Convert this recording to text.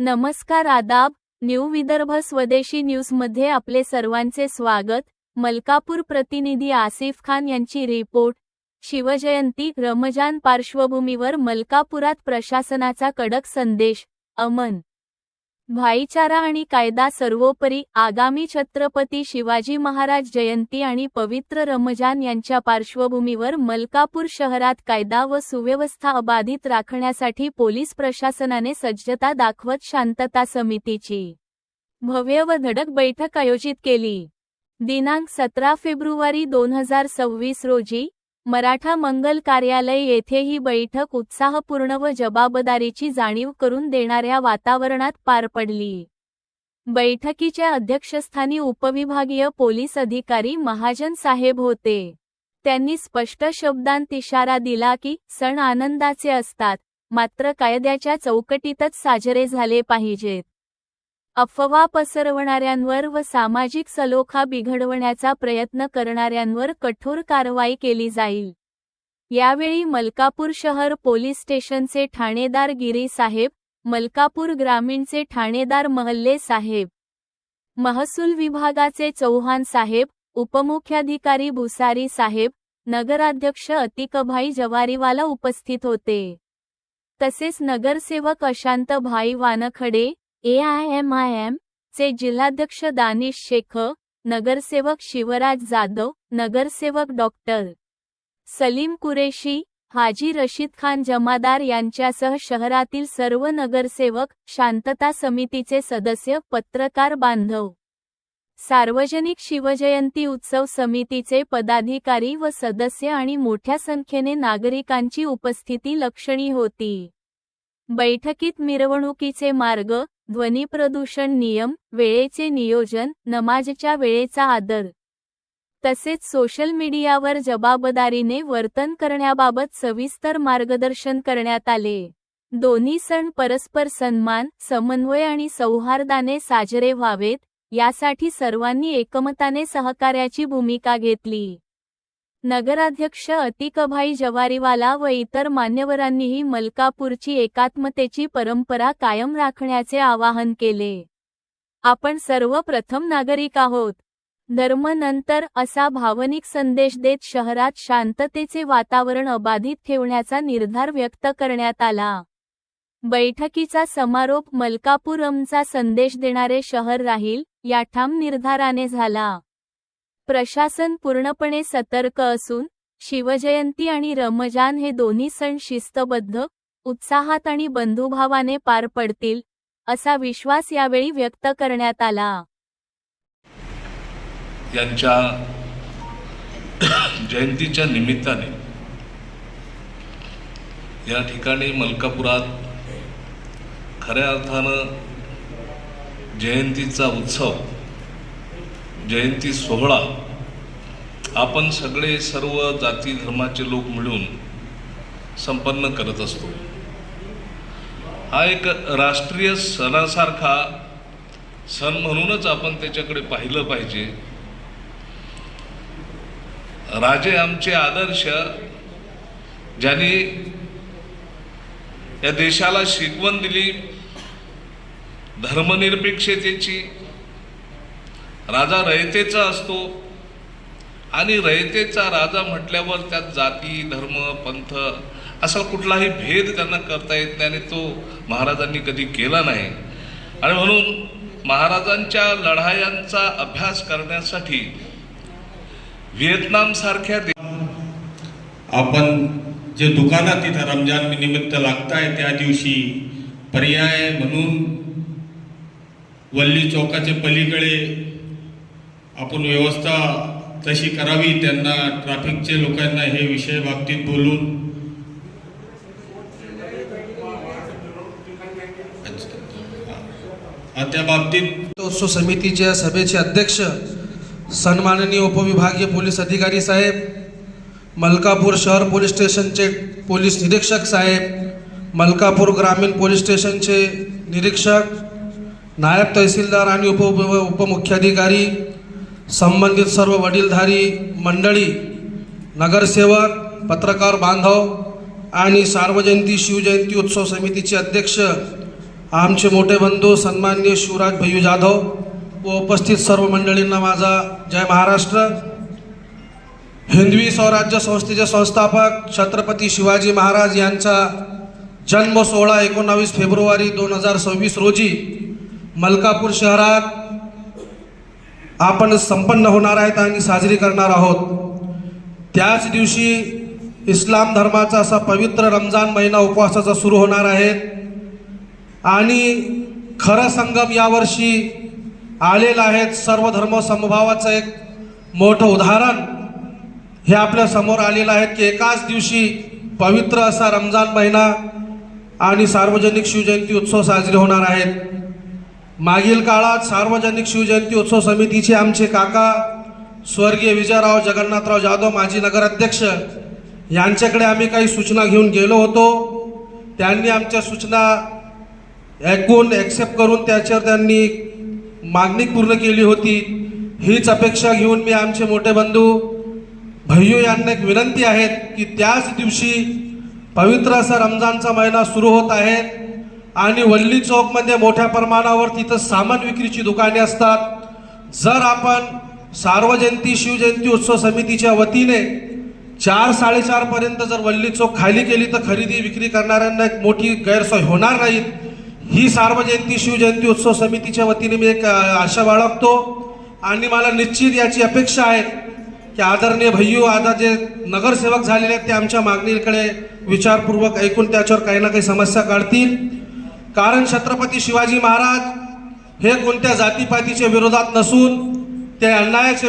नमस्कार आदाब न्यू विदर्भ स्वदेशी न्यूजमध्ये आपले सर्वांचे स्वागत. मलकापूर प्रतिनिधी आसिफ खान यांची रिपोर्ट. शिवजयंती रमजान पार्श्वभूमीवर मलकापुरात प्रशासनाचा कडक संदेश अमन भाईचारा आणि कायदा सर्वोपरी आगामी छत्रपती शिवाजी महाराज जयंती आणि पवित्र रमजान यांच्या पार्श्वभूमीवर मलकापूर शहरात कायदा व सुव्यवस्था अबाधित राखण्यासाठी पोलीस प्रशासनाने सज्जता दाखवत शांतता समितीची भव्य व धडक बैठक आयोजित केली. दिनांक सतरा फेब्रुवारी दोन हजार सव्वीस रोजी मराठा मंगल कार्यालय येथे ही बैठक उत्साहपूर्ण व जबाबदारीची जाणीव करून देणाऱ्या वातावरणात पार पडली. बैठकीच्या अध्यक्षस्थानी उपविभागीय पोलीस अधिकारी महाजन साहेब होते. त्यांनी स्पष्ट शब्दांत इशारा दिला की सण आनंदाचे असतात मात्र कायद्याच्या चौकटीतच साजरे झाले पाहिजेत. अफवा पसरवणाऱ्यांवर व सामाजिक सलोखा बिघडवण्याचा प्रयत्न करणाऱ्यांवर कठोर कारवाई केली जाईल. यावेळी मलकापूर शहर पोलीस स्टेशनचे ठाणेदार गिरी साहेब मलकापूर ग्रामीणचे ठाणेदार महल्ले साहेब महसूल विभागाचे चौहान साहेब उपमुख्याधिकारी भुसारी साहेब नगराध्यक्ष अतिकभाई जवारीवाला उपस्थित होते. तसेच नगरसेवक अशांत भाई वानखडे ए आय एम आय एम चे जिल्हाध्यक्ष दानिश शेख नगरसेवक शिवराज जाधव नगरसेवक डॉक्टर सलीम कुरेशी हाजी रशीद खान जमादार यांच्यासह शहरातील सर्व नगरसेवक शांतता समितीचे सदस्य पत्रकार बांधव. सार्वजनिक शिवजयंती उत्सव समितीचे पदाधिकारी व सदस्य आणि मोठ्या संख्येने नागरिकांची उपस्थिती लक्षणी होती. बैठकीत मिरवणुकीचे मार्ग ध्वनी प्रदूषण नियम वेळेचे नियोजन नमाजच्या वेळेचा आदर. तसेच सोशल मीडियावर जबाबदारीने वर्तन करण्याबाबत सविस्तर मार्गदर्शन करण्यात आले. दोन्ही सण परस्पर सन्मान समन्वय आणि सौहार्दाने साजरे व्हावेत यासाठी सर्वांनी एकमताने सहकार्याची भूमिका घेतली. नगराध्यक्ष अतिकभाई जवारीवाला व इतर मान्यवरांनीही मलकापूरची एकात्मतेची परंपरा कायम राखण्याचे आवाहन केले. आपण सर्व प्रथम नागरिक आहोत. धर्म नंतर असा भावनिक संदेश देत शहरात शांततेचे वातावरण अबाधित ठेवण्याचा निर्धार व्यक्त करण्यात आला. बैठकीचा समारोप मलकापूरमचा संदेश देणारे शहर राहील या ठाम निर्धाराने झाला. प्रशासन पूर्णपणे सतर्क असून शिवजयंती आणि रमजान हे दोन्ही सण शिस्तबद्ध उत्साहात आणि बंधुभावाने पार पडतील असा विश्वास यावेळी व्यक्त करण्यात आला. यांच्या जयंतीच्या निमित्ताने या ठिकाणी मलकापुरात खऱ्या अर्थानं जयंतीचा उत्सव जयंती सोहळा. आपण सगळे सर्व जाती धर्माचे लोक मिळून संपन्न करत असतो. हा एक राष्ट्रीय सणासारखा सण म्हणूनच आपण त्याच्याकडे पाहिलं पाहिजे. राजे आमचे आदर्श ज्यांनी या देशाला शिकवण दिली धर्मनिरपेक्षतेची राजा रयतेचा असतो. आणि रयतेचा राजा म्हटल्यावर त्यात जाती धर्म पंथ असा कुठलाही भेद त्यांना करता येत नाही आणि तो महाराजांनी कधी केला नाही. आणि म्हणून महाराजांच्या लढायांचा अभ्यास करण्यासाठी व्हिएतनाम सारख्या आपण जे दुकानात तिथं रमजान निमित्त लागताय त्या दिवशी पर्याय म्हणून वल्ली चौकाचे पलीकडे आपण व्यवस्था तशी करावी त्यांना ट्रॅफिकचे लोकांना हे विषय बाबतीत बोलून. त्या बाबतीत उत्सव समितीच्या सभेचे अध्यक्ष सन्माननीय उपविभागीय पोलीस अधिकारी साहेब मलकापूर शहर पोलीस स्टेशनचे पोलीस निरीक्षक साहेब मलकापूर ग्रामीण पोलीस स्टेशनचे निरीक्षक नायब तहसीलदार आणि उप उप- उपमुख्याधिकारी संबंधित सर्व वडीलधारी मंडळी नगरसेवक पत्रकार बांधव आणि सार्वजयंती शिवजयंती उत्सव समितीचे अध्यक्ष आमचे मोठे बंधू सन्माननीय शिवराज भैयू जाधव व उपस्थित सर्व मंडळींना माझा जय महाराष्ट्र. हिंदवी स्वराज्य संस्थेचे संस्थापक छत्रपती शिवाजी महाराज यांचा जन्म सोहळा एकोणावीस फेब्रुवारी दोन हजार सव्वीस रोजी मलकापूर शहरात आपण संपन्न होणार आहेत आणि साजरी करणार आहोत. त्याच दिवशी इस्लाम धर्माचा असा पवित्र रमजान महिना उपवासाचा सुरू होणार आहे. आणि खरं संगम यावर्षी आलेला आहे सर्व धर्म समभावाचं एक मोठं उदाहरण. हे आपल्यासमोर आलेलं आहे की एकाच दिवशी पवित्र असा रमजान महिना आणि सार्वजनिक शिवजयंती उत्सव साजरे होणार आहेत. मागील काळात सार्वजनिक शिवजयंती उत्सव समितीचे आमचे काका स्वर्गीय विजयराव जगन्नाथराव जाधव माजी नगराध्यक्ष यांच्याकडे आम्ही काही सूचना घेऊन गेलो होतो. त्यांनी आमच्या सूचना ऐकून ॲक्सेप्ट करून त्याच्यावर त्यांनी मागणी पूर्ण केली होती. हीच अपेक्षा घेऊन मी आमचे मोठे बंधू भैयू यांना एक विनंती आहे की त्याच दिवशी पवित्र असा रमजानचा महिना सुरू होत आहे. आणि वल्ली चौकमध्ये मोठ्या प्रमाणावर तिथं सामान विक्रीची दुकाने असतात. जर आपण सार्वजयंती शिवजयंती उत्सव समितीच्या वतीने चार साडेचारपर्यंत जर वल्ली चौक खाली केली तर खरेदी विक्री करणाऱ्यांना एक मोठी गैरसोय होणार नाहीत. ही सार्वजयंती शिवजयंती उत्सव समितीच्या वतीने मी एक आशा बाळगतो. आणि मला निश्चित याची अपेक्षा आहे की आदरणीय भैयू आता जे नगरसेवक झालेले आहेत ते आमच्या मागणीकडे विचारपूर्वक ऐकून त्याच्यावर काही ना काही समस्या काढतील. कारण छत्रपती शिवाजी महाराज हे कोणत्या जातीपातीच्या विरोधात नसून ते अन्यायाच्या